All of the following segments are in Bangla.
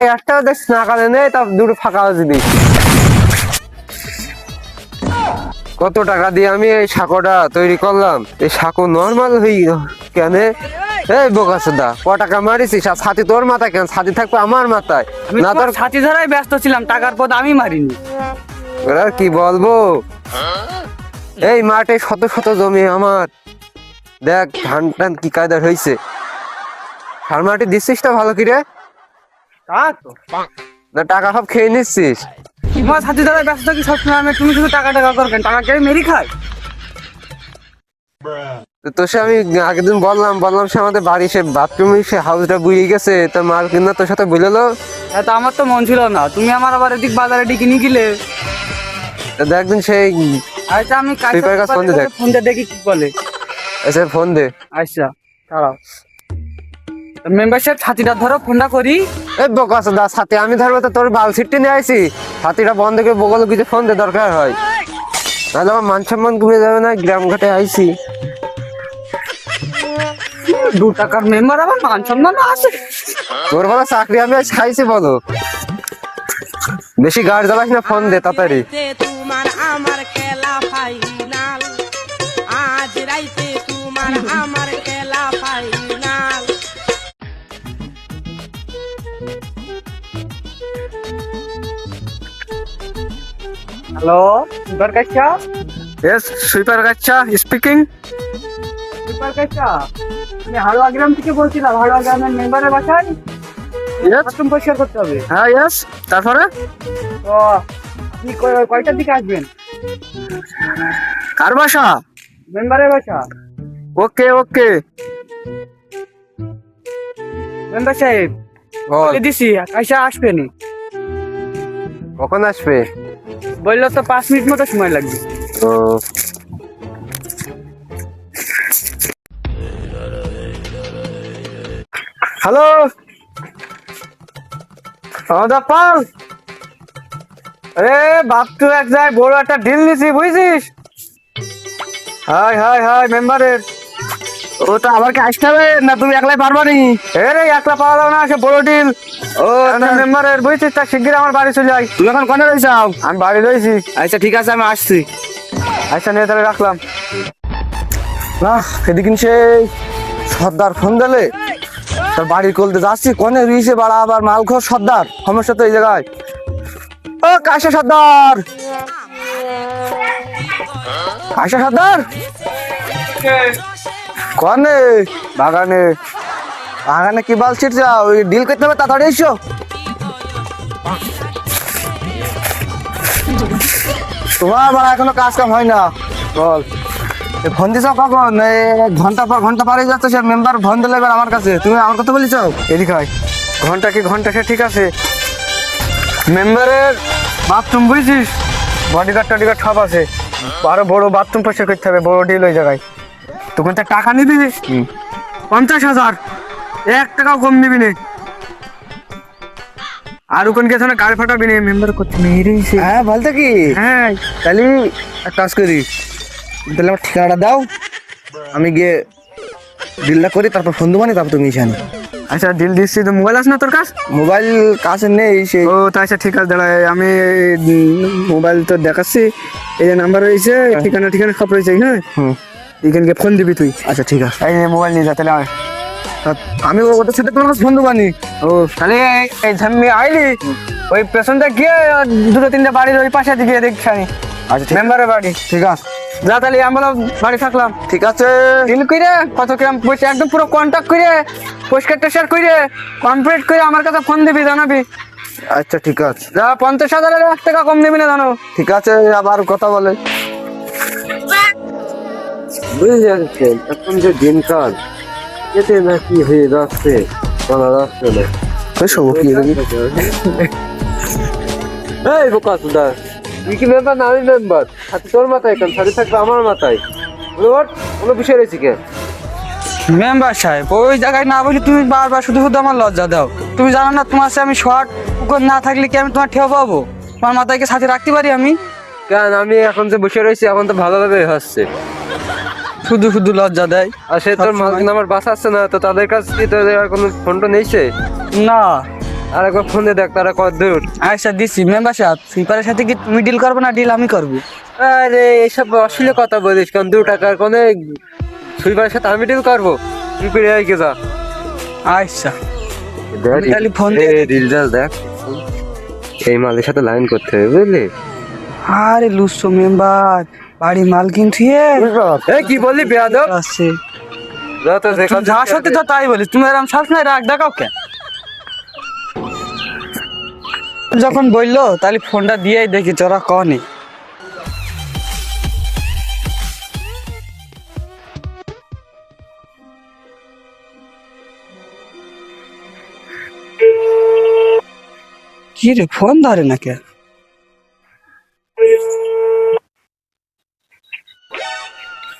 একটাও দেখ না নেই তা দুটো ফাঁকা আছে। দিই কত টাকা দিয়ে আমি এই সাঁকোটা তৈরি করলাম? এই সাঁকো নর্মাল হয়ে কেন? এই বোকাসদা ক টাকা মারিছিস আর ছাতি তোর মাথায় কেন? ছাতি থাকবে আমার মাথায়। না তোর ছাতি ধরাই ব্যস্ত ছিলাম টাকার পথ আমি মারিনি। ওরা কি বলব? এই মাঠে শত শত জমি আমার। দেখ ধান টান কি কায়দার হয়েছে সার মাটি দিচ্ছিস তো ভালো কিরে? তা তো। না টাকা সব খেয়ে নিচ্ছিস। তোমার সাথী ধরাই ব্যস্ত থাকি সবসময় আমি তুমি শুধু টাকা টাকা করবেন টাকা মেরি খাই তো সে আমি আগের দিন বললাম বললাম সে আমাদের বাড়ি সে বাথরুমে সে হাউসটা বুঝে গেছে তোর মাল কিনা তোর সাথে বুঝলো তা আমার তো মন ছিল না। তুমি আমার আবার এদিক বাজারে ডেকে নিয়ে গেলে? একদিন সেই আচ্ছা আমি তুই পার কাছে ফোন দে দেখ। ফোনটা দেখি কি বলে। এসে ফোন দে। আচ্ছা দাঁড়াও। মেম্বারশিপ ছাতিটা ধরো ফোনটা করি। এই বোকাস দা সাথে আমি ধরবো তো তোর বাল সিটটি নিয়ে আইছি। ছাতিটা বন্ধ করে বগল কিছু ফোন দে দরকার হয়। নাহলে আমার মান সম্মান ঘুরে যাবে না গ্রাম ঘাটে আইছি। দু টাকার মেম্বার আবার মান সম্মান আছে। তোর বলো চাকরি আমি আজ খাইছি বলো। বেশি গাড়ি চালাস না ফোন দে তাড়াতাড়ি। তোমার আমার খেলা ফাইনাল হ্যালো সুপার কাচ্চা এস সুইপার গাচ্ছা স্পিকিং সুপার কাচ্চা আমি হাড়োয়া গ্রাম থেকে বলছিলাম হাড়োয়া গ্রামের মেম্বারের বাসায়? বাথরুম পরিষ্কার করতে হবে। হ্যাঁ ইয়েস তারপরে? তো আপনি কয়টার দিকে আসবেন? কার বাসা? মেম্বারের বাসা? ওকে ওকে। মেম্বার সাহেব দিছি আইসা আসবেনি কখন আসবে? বলল তো পাঁচ মিনিট মতো সময় লাগবে। হ্যালো? আমাদের পাল? আরে বাপ তুই এক যায় বড় একটা ডিল নিছি বুঝছিস হাই হাই হাই মেম্বারের ও তো আবার কি আসতে হবে না তুমি একলাই পারবা নি রে একলা পাওয়া যাবে না সে বড় ডিল ও মেম্বারের বুঝছিস তা শিগগির আমার বাড়ি চলে তুমি এখন কোনে রয়েছ? আমি বাড়ি রয়েছি। আচ্ছা ঠিক আছে আমি আসছি। আচ্ছা নিয়ে তাহলে রাখলাম। না সেদিন সেই সর্দার ফোন দিলে তোর বাড়ি কলতে যাচ্ছি কনে রুইছে বাড়া আবার মালখোর সর্দার? সমস্যা তো এই জায়গায়। ও কাশা সর্দার! কাশা সর্দার! কনে? বাগানে। বাগানে কি বাল ছিটছে? ওই ডিল করতে হবে তাড়াতাড়ি এসো। তোমার বাড়া এখনও কাজ কাম হয় না। বল। ফোন দিছ কখন? ঘণ্টা পর ঘণ্টা পারে যাচ্ছে সে মেম্বার ফোন দিলে এবার আমার কাছে। তুমি আমার কথা বলিছ? এদিকে হয় ঘণ্টা কি ঘণ্টা সে ঠিক আছে। মেম্বারের বাথরুম বুঝছিস? বডিগার্ড টডিগার্ড সব আছে। আরও বড় বাথরুম পরিষ্কার করতে হবে বড় ডিল ওই জায়গায়। তখন তো টাকা নিবি। পঞ্চাশ হাজার। এক টাকাও কম নিবি না আর ওখানে গেছে না গাড়ি ফাটাবি না মেম্বার করতে মেরে হ্যাঁ বলতে কি হ্যাঁ তাহলে এক কাজ করি তাহলে আমার ঠিকানাটা দাও আমি গিয়ে ডিলটা করি তারপর ফোন দেবো তারপর তুমি এসে আচ্ছা ডিল দিচ্ছি তো মোবাইল আছে না তোর কাছ মোবাইল কাছে নেই সেই ও তা আচ্ছা ঠিক আছে দাঁড়ায় আমি মোবাইল তো দেখাচ্ছি এই যে নাম্বার রয়েছে ঠিকানা ঠিকানা সব রয়েছে হ্যাঁ এখানকে ফোন দিবি তুই আচ্ছা ঠিক আছে এই মোবাইল নিয়ে যা তাহলে আয়। তা আমি ও- ওটার সাথে তোমার কাছে ফোন দেবো ও তাহলে এই- ঝাম্মি আইলি ওই পেছনটা গিয়ে দুটো তিনটা বাড়ির ওই পাশে দিকে দেখছি আমি আচ্ছা মেম্বারের বাড়ি। ঠিক আছে। যা তাহলে আমরা বাড়ি থাকলাম। ঠিক আছে। ডিল করে কত কিরাম পয়সা একদম পুরো কন্ট্যাক্ট করে পরিষ্কার টরিষ্কার করে কমপ্লিট করে আমার কাছে ফোন দিবি জানাবি। আচ্ছা ঠিক আছে। যা পঞ্চাশ হাজারের এক টাকা কম নিবি না জানো। ঠিক আছে আবার কথা বলে। বুঝে যাচ্ছেন এখন যে দিনকাল এতে না কি হয়ে যাচ্ছে? বলা যাচ্ছে না সব কি এই বোকা সুদার তুই কি মেম্বার না আমি মেম্বার তোর মাথায় কেন? থাকবে আমার মাথায়। বলে ওঠ কোনো বিষয় রয়েছে কে? মেম্বার সাহেব ওই জায়গায় না বলি তুমি বারবার শুধু শুধু আমার লজ্জা দাও। তুমি জানো না তোমার সাথে আমি শর্ট পুকুর না থাকলে কি আমি তোমার ঠেও পাবো? তোমার মাথায় কি সাথে রাখতে পারি আমি? কেন? আমি এখন যে বসে রয়েছি এখন তো ভালোভাবে হচ্ছে। শুধু শুধু লজ্জা দেয়। আর সে তোর সবসময়। মালিক আমার বাসা আছে না তো তাদের কাছে কি তোদের আর কোনো ফোনটা নেইছে না। আর একবার ফোন দেখ তারা কত দূর। আচ্ছা দিচ্ছি মেম্বার সাহেব সুইপারের সাথে কি তুমি ডিল করবে না ডিল আমি করব? আরে এইসব অশ্লীল কথা বলিস কারণ দু টাকার কোনে সুইপারের সাথে আমি ডিল করব? তুই পেরে আয় কে যা। আচ্ছা। তাহলে ফোন রিজাল্ট দেখ। এই মালের সাথে লাইন করতে হবে বুঝলি? আরে লুসো মেম্বার বাড়ি মাল কিনছি এ কি বললি বেয়াদব? আছে। যত দেখা যা সত্যি তো তাই বলিস তুমি এরকম সবসময় রাগ দেখাও কে যখন বলল তাহলে ফোনটা দিয়েই দেখি তোরা কনে। কি রে ফোন ধরে না কে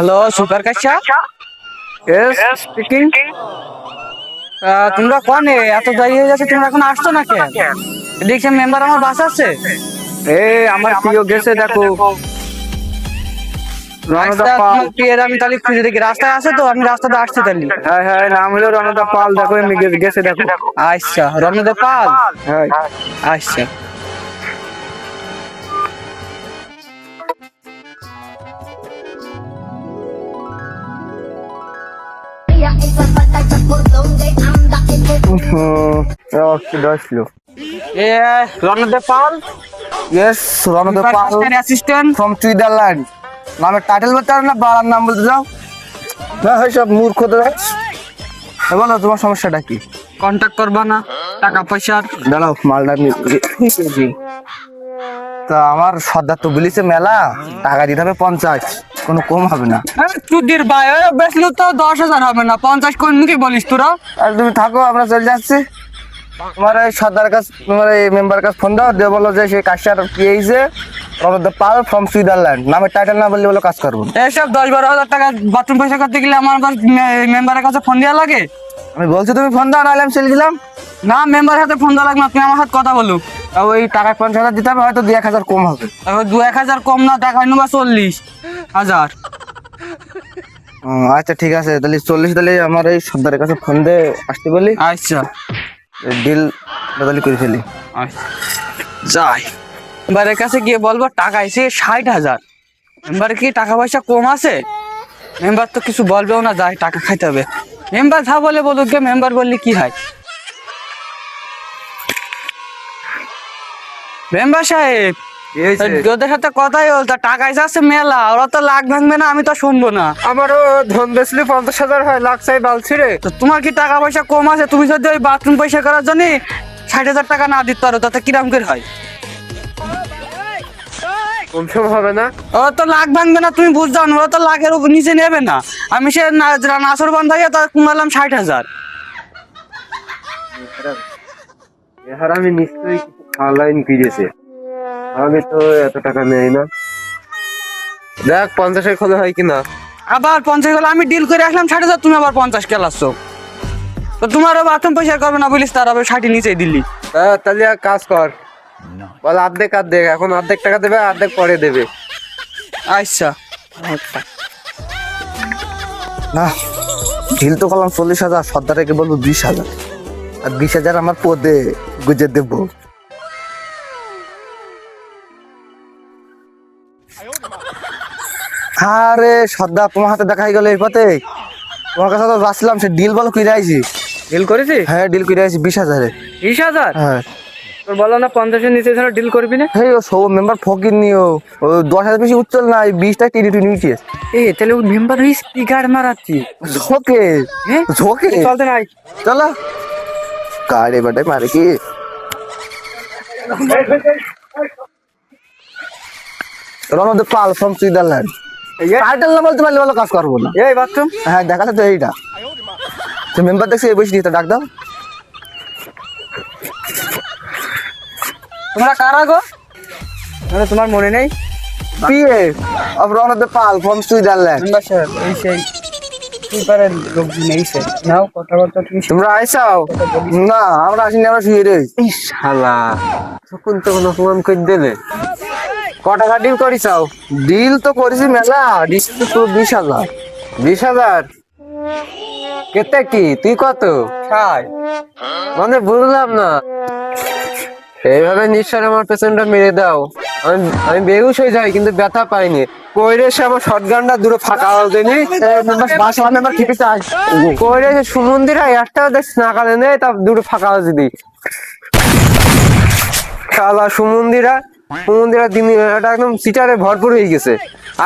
হ্যালো সুপার কাশা speaking. আহ, তোমরা কনে? এত দেরি হয়ে যাচ্ছে তোমরা এখন আসছো না কেন দেখছি মেম্বার আমার বাস আছে? এ আমার প্রিয় গেছে দেখো। আমি তাহলে খুঁজে দেখি রাস্তায় আছে তো আমি রাস্তাতে আসছি তাহলে। হ্যাঁ হ্যাঁ নাম হলো রণদা পাল দেখো গেছে দেখো। আচ্ছা রণদা পাল? হ্যাঁ। আচ্ছা। নামের টাইটেল বলতে না বাড়ার নাম বলতে যাও না সব মূর্খ তো এ বলো তোমার সমস্যাটা কি? কন্ট্যাক্ট করবা না টাকা দাঁড়াও মালটা তা আমার সর্দার তো বলিছে মেলা টাকা দিতে হবে পঞ্চাশ। কোনো কম হবে না। চুদির ভাই বেসলো তো দশ হাজার হবে না পঞ্চাশ কোন মুখে বলিস তোরা? আর তুমি থাকো আমরা চলে যাচ্ছি। তোমার এই সর্দার কাছ তোমার এই মেম্বার কাছে ফোন দাও দিয়ে বলো যে সেই কাজটার কি হয়েছে। রবীন্দ্র পাল ফ্রম সুইজারল্যান্ড নামের টাইটেল না বললে বলো কাজ করব। এসব দশ বারো হাজার টাকা বাথরুম পয়সা করতে গেলে আমার মেম্বারের কাছে ফোন দেওয়া লাগে? আমি বলছি তুমি ফোন দাও নাহলে আমি চলে দিলাম না মেম্বারের সাথে ফোন দেওয়া লাগবে না তুমি আমার সাথে কথা তাও ওই টাকা পঞ্চাশ হাজার দিতে হবে হয়তো দু এক হাজার কম হবে। দু এক হাজার কম না টাকা নেবা চল্লিশ। হাজার। আচ্ছা ঠিক আছে তাহলে চল্লিশ তাহলে আমার এই সর্দারের কাছে ফোন দিয়ে আসতে বলি। আচ্ছা। ডিল বদলি করে ফেলি। আচ্ছা। যাই। মেম্বারের কাছে গিয়ে বলব টাকা এসে ষাট হাজার। মেম্বার কি টাকা পয়সা কম আছে? মেম্বার তো কিছু বলবেও না যাই টাকা খাইতে হবে। মেম্বার যা বলে বলুক গে মেম্বার বললে কি হয়? মেম্বার সাহেব সাথে কথাই বলতো টাকা আছে মেলা ওরা তো লাখ ভাঙবে না আমি তো শুনব না। আমারও ধন বেচলে পঞ্চাশ হাজার হয় লাখ চাই বালছি রে তো তোমার কি টাকা পয়সা কম আছে? তুমি যদি ওই বাথরুম পয়সা করার জন্য ষাট হাজার টাকা না দিতে পারো তাতে কিরাম করে হয়? হবে না। ও তো লাখ ভাঙবে না তুমি বুঝ যাও না ওরা তো লাখের উপর নিচে নেবে না। আমি সে নাসর বন্ধ তার কুমালাম ষাট হাজার। এহার আমি নিশ্চয়ই কিছু খাওয়ালাইন ফিরেছে আমি তো এত টাকা নেই না। দেখ পঞ্চাশের খোলা হয় কিনা। আবার পঞ্চাশ গেলে আমি ডিল করে আসলাম ষাট হাজার তুমি আবার পঞ্চাশ কেলাচ্ছ তো তোমারও বাথরুম পয়সা করবে না বলিস তার আবার ষাটই নিচেই দিল্লি হ্যাঁ তাহলে এক কাজ কর। বল অর্ধেক অর্ধেক। এখন অর্ধেক টাকা দেবে অর্ধেক পরে দেবে। আচ্ছা। না ঢিল তো করলাম চল্লিশ হাজার সর্দারকে বলব বিশ হাজার। আর বিশ হাজার আমার পদে গুজে দেবো। আরে সর্দার তোমার হাতে দেখাই হয়ে গেল এই পথে। তোমার কাছে তো যাচ্ছিলাম সে ডিল বলো কিনে আইছি। ডিল করেছি? হ্যাঁ ডিল কিনে আইছি বিশ হাজারে। বিশ হাজার? হ্যাঁ। তোর বলো না পঞ্চাশের নিচে যেন ডিল করবি না? হেই ও সব মেম্বার ফকির নিও ও দশ হাজার বেশি উচ্চল না এই বিশটা টিনি টিনি উঠিয়ে এ তাহলে ও মেম্বার স্পিকার মারাচ্ছি। ঝোকে। হ্যাঁ? ঝোঁকে। চলতে নাই চলো। কারে বেটাই মারে কি? পাল ফ্রম সুইজারল্যান্ড। টাইটেল না বলতে পারলে ভালো কাজ করব না। এই বাথরুম। হ্যাঁ দেখাচ্ছে তো এইটা। তো মেম্বার দেখছি এই বসে ডাক দাও। তোমরা কারা গো? মানে তোমার মনে নেই? PA of Pal from Switzerland. Member সাহেব এই সেই তোমরা আইসাও? না আমরা আসিনি আমরা শুয়ে রয়েছি। শালা। তখন তো কোনো করে দেবে। ক ডিল করিসাও ডিল তো করেছি মেলা ডিল তো বিশ হাজার। বিশ হাজার? কেতে কি? তুই কত? ষাট? মানে বুঝলাম না। এইভাবে নিঃশ্বাস আমার পেছনটা মেরে দাও। আমি আমি বেহুশ হয়ে যাই, কিন্তু ব্যথা পাইনি। কইরে সে আমার শটগানটা দূরে ফাঁকা হতেনি বাস মেম্বার খেপে চাই কইরে সে সুমন্দিরা একটাও দেখছি না কালে নেই তা দূরে ফাঁকা হচ্ছে দি শালা সুমন্দিরা সুমন্দিরা দিন, এটা একদম সিটারে ভরপুর হয়ে গেছে।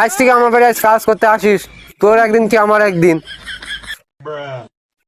আজ থেকে আমার বাড়ি আজ কাজ করতে আসিস, তোর একদিন কি আমার একদিন?